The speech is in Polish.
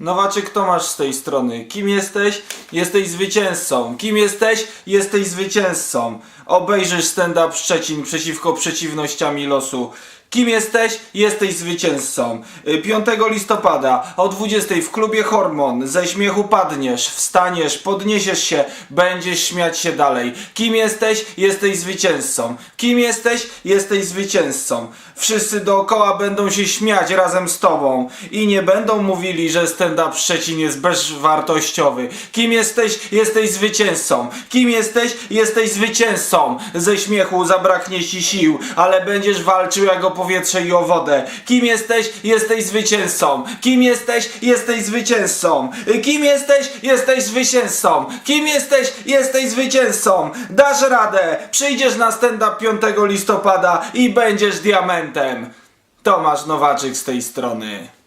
Nowaczyk Tomasz z tej strony. Kim jesteś? Jesteś zwycięzcą. Kim jesteś? Jesteś zwycięzcą. Obejrzysz stand-up Szczecin przeciwko przeciwnościami losu. Kim jesteś? Jesteś zwycięzcą. Y, 5 listopada o 20 w klubie Hormon. Ze śmiechu padniesz, wstaniesz, podniesiesz się, będziesz śmiać się dalej. Kim jesteś? Jesteś zwycięzcą. Kim jesteś? Jesteś zwycięzcą. Wszyscy dookoła będą się śmiać razem z tobą i nie będą mówili, że stand-up Szczecin jest bezwartościowy. Kim jesteś? Jesteś zwycięzcą. Kim jesteś? Jesteś zwycięzcą. Ze śmiechu zabraknie ci sił, ale będziesz walczył jak powietrze i o wodę. Kim jesteś? Jesteś zwycięzcą. Kim jesteś? Jesteś zwycięzcą. Kim jesteś? Jesteś zwycięzcą. Kim jesteś? Jesteś zwycięzcą. Dasz radę. Przyjdziesz na stand-up 5 listopada i będziesz diamentem. Tomasz Nowaczyk z tej strony.